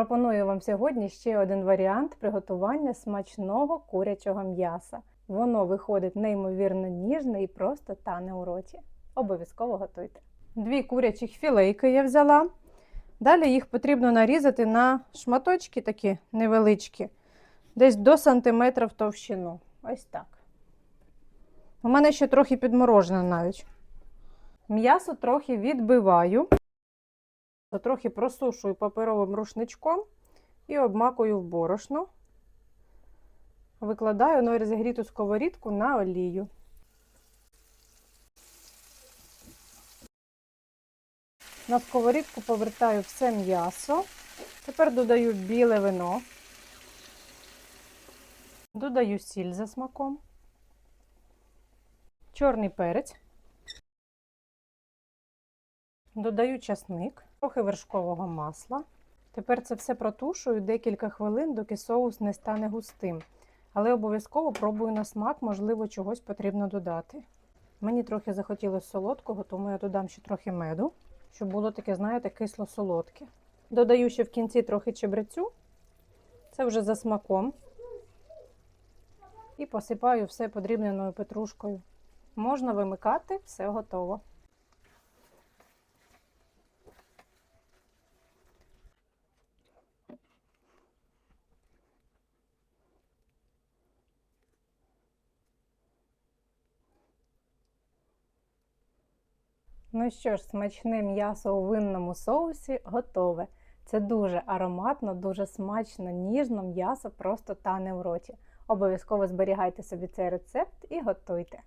Пропоную вам сьогодні ще один варіант приготування смачного курячого м'яса. Воно виходить неймовірно ніжне і просто тане у роті. Обов'язково готуйте. Дві курячих філейки я взяла. Далі їх потрібно нарізати на шматочки такі невеличкі, десь до сантиметра в товщину. Ось так. У мене ще трохи підморожене навіть. М'ясо трохи відбиваю, трохи просушую паперовим рушничком і обмакую в борошно. Викладаю на розігріту сковорідку на олію. На сковорідку повертаю все м'ясо. Тепер додаю біле вино. Додаю сіль за смаком, чорний перець. Додаю часник, трохи вершкового масла. Тепер це все протушую декілька хвилин, доки соус не стане густим. Але обов'язково пробую на смак, можливо, чогось потрібно додати. Мені трохи захотілося солодкого, тому я додам ще трохи меду, щоб було таке, знаєте, кисло-солодке. Додаю ще в кінці трохи чебрецю, це вже за смаком. І посипаю все подрібненою петрушкою. Можна вимикати, все готово. Ну що ж, смачне м'ясо у винному соусі готове. Це дуже ароматно, дуже смачно, ніжно м'ясо просто тане в роті. Обов'язково зберігайте собі цей рецепт і готуйте.